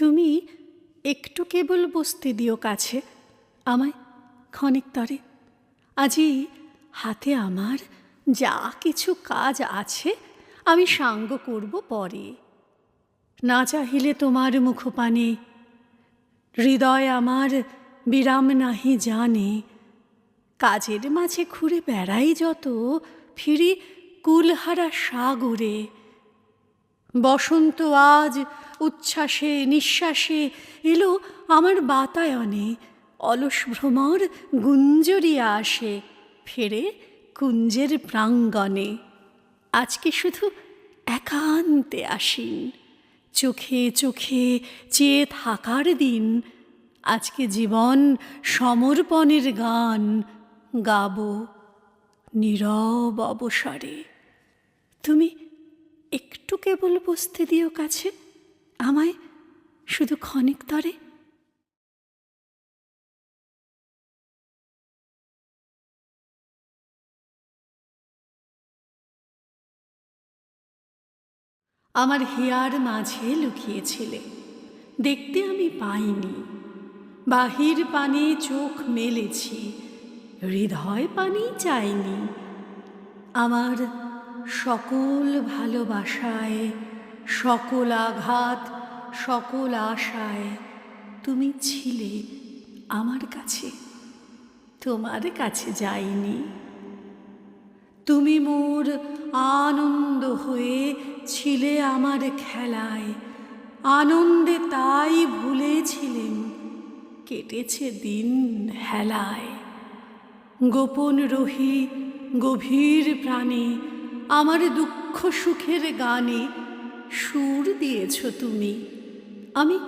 তুমি একটু কেবল বসতে দিও কাছে, আমায় ক্ষণিক তরে। আজি হাতে আমার যা কিছু কাজ আছে, আমি সাঙ্গ করব পরে। না চাহিলে তোমার মুখপানে, হৃদয় আমার বিরাম নাহি জানে। কাজের মাঝে ঘুরে বেড়াই যত, ফিরি কুলহারা সাগরে। বসন্ত আজ উচ্ছ্বাসে, নিঃশ্বাসে এলো আমার বাতায়নে। অলস ভ্রমর গুঞ্জরিয়া আসে ফেরে কুঞ্জের প্রাঙ্গণে। আজকে শুধু একান্তে আসিন। চোখে চোখে চেয়ে থাকার দিন। আজকে জীবন সমর্পণের গান গাবো নীরব অবসরে। তুমি একটু কেবল বসতে দিও কাছে। আমায় শুধু ক্ষণিক তরে? আমার হিয়ার মাঝে লুকিয়েছিলে, দেখতে আমি পাইনি। বাহির পানে চোখ মেলেছি, হৃদয় পানি চাইনি। আমার সকল ভালোবাসায় সকল আঘাত সকল আশায় তুমি ছিলে আমার কাছে। তোমার কাছে যাইনি। তুমি মোর আনন্দ হয়ে ছিলে আমার খেলায়। আনন্দে তাই ভুলেছিলেন, কেটেছে দিন হেলায়। গোপন রহি গভীর প্রাণে, আমার দুঃখ সুখের গানে সুর দিয়েছ তুমি। আমি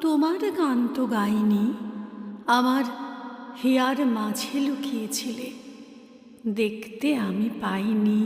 তোমার গান তো গাইনি, আমার হেয়ার মাঝে লুকিয়েছিলে, দেখতে আমি পাইনি।